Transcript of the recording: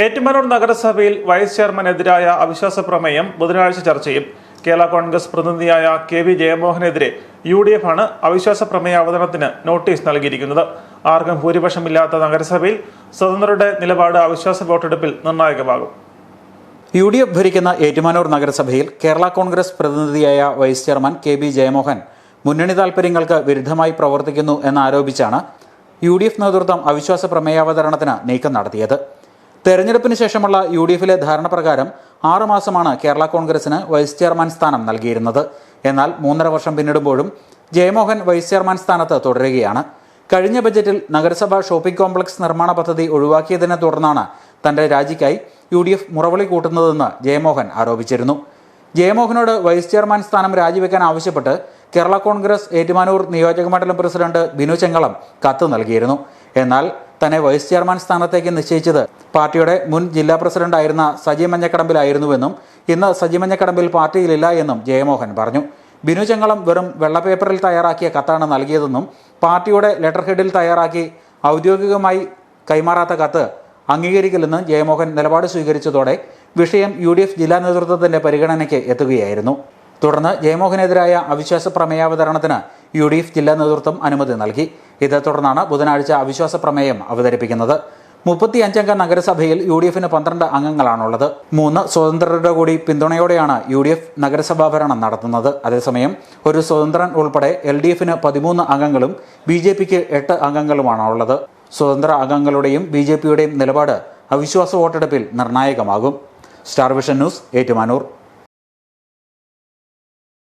ഏറ്റുമാനൂർ നഗരസഭയിൽ വൈസ് ചെയർമാനെതിരായ അവിശ്വാസ പ്രമേയം ബുധനാഴ്ച ചർച്ച ചെയ്യും കേരള കോൺഗ്രസ് പ്രതിനിധിയായ കെ വി ജയമോഹനെതിരെ യു ഡി എഫ് ആണ് അവിശ്വാസ പ്രമേയ അവതരണത്തിന് നോട്ടീസ് നൽകിയിരിക്കുന്നത്. ആർക്കും ഭൂരിപക്ഷമില്ലാത്ത നഗരസഭയിൽ സ്വതന്ത്രരുടെ നിലപാട് അവിശ്വാസ വോട്ടെടുപ്പിൽ നിർണായകമാകും. യു ഡി എഫ് ഭരിക്കുന്ന ഏറ്റുമാനൂർ നഗരസഭയിൽ Kerala Congress പ്രതിനിധിയായ vice chairman K B Jayamohan മുന്നണി താൽപര്യങ്ങൾക്ക് വിരുദ്ധമായി പ്രവർത്തിക്കുന്നു എന്നാരോപിച്ചാണ് യു ഡി എഫ് നേതൃത്വം അവിശ്വാസ പ്രമേയാവതരണത്തിന് നീക്കം നടത്തിയത്. തെരഞ്ഞെടുപ്പിന് ശേഷമുള്ള യു ഡി എഫിലെ ധാരണ പ്രകാരം ആറുമാസമാണ് കേരള കോൺഗ്രസിന് വൈസ് ചെയർമാൻ സ്ഥാനം നൽകിയിരുന്നത്. എന്നാൽ മൂന്നര വർഷം പിന്നിടുമ്പോഴും ജയമോഹൻ വൈസ് ചെയർമാൻ സ്ഥാനത്ത് തുടരുകയാണ്. കഴിഞ്ഞ ബജറ്റിൽ നഗരസഭ ഷോപ്പിംഗ് കോംപ്ലക്സ് നിർമ്മാണ പദ്ധതി ഒഴിവാക്കിയതിനെ തുടർന്നാണ് തന്റെ രാജിക്കായി യു ഡി എഫ് മുറവിളി കൂട്ടുന്നതെന്ന് ജയമോഹൻ ആരോപിച്ചിരുന്നു. ജയമോഹനോട് വൈസ് ചെയർമാൻ സ്ഥാനം രാജിവെക്കാൻ ആവശ്യപ്പെട്ട് കേരള കോൺഗ്രസ് ഏറ്റുമാനൂർ നിയോജക മണ്ഡലം പ്രസിഡന്റ് ബിനു ചെങ്കളം കത്ത് നൽകിയിരുന്നു. എന്നാൽ തന്നെ വൈസ് ചെയർമാൻ സ്ഥാനത്തേക്ക് നിശ്ചയിച്ചത്. പാർട്ടിയുടെ മുൻ ജില്ലാ പ്രസിഡന്റായിരുന്ന സജി മഞ്ഞക്കടമ്പിലായിരുന്നുവെന്നും ഇന്ന് സജി മഞ്ഞക്കടമ്പിൽ പാർട്ടിയിലില്ല എന്നും ജയമോഹൻ പറഞ്ഞു. ബിനു ചെങ്ങളം വെറും വെള്ളപ്പേപ്പറിൽ തയ്യാറാക്കിയ കത്താണ് നൽകിയതെന്നും പാർട്ടിയുടെ ലെറ്റർ ഹെഡിൽ തയ്യാറാക്കി ഔദ്യോഗികമായി കൈമാറാത്ത കത്ത് അംഗീകരിക്കില്ലെന്ന് ജയമോഹൻ നിലപാട് സ്വീകരിച്ചതോടെ വിഷയം യു ഡി എഫ് ജില്ലാ നേതൃത്വത്തിന്റെ പരിഗണനയ്ക്ക് എത്തുകയായിരുന്നു. തുടർന്ന് ജയമോഹനെതിരായ അവിശ്വാസ പ്രമേയാവതരണത്തിന് യു ഡി എഫ് ജില്ലാ നേതൃത്വം അനുമതി നൽകി. ഇതേ തുടർന്നാണ് ബുധനാഴ്ച അവിശ്വാസ പ്രമേയം അവതരിപ്പിക്കുന്നത്. മുപ്പത്തി അഞ്ചംഗ നഗരസഭയിൽ യു ഡി എഫിന് പന്ത്രണ്ട് അംഗങ്ങളാണുള്ളത്. മൂന്ന് സ്വതന്ത്രരുടെ കൂടി പിന്തുണയോടെയാണ് യു ഡി എഫ് നഗരസഭാ ഭരണം നടത്തുന്നത്. അതേസമയം ഒരു സ്വതന്ത്രൻ ഉൾപ്പെടെ എൽ ഡി എഫിന് പതിമൂന്ന് അംഗങ്ങളും ബി ജെ പിക്ക് എട്ട് അംഗങ്ങളുമാണുള്ളത്. സ്വതന്ത്ര അംഗങ്ങളുടെയും ബി ജെ പിയുടെയും നിലപാട് അവിശ്വാസ വോട്ടെടുപ്പിൽ നിർണായകമാകും. Star vision news Ettumanoor.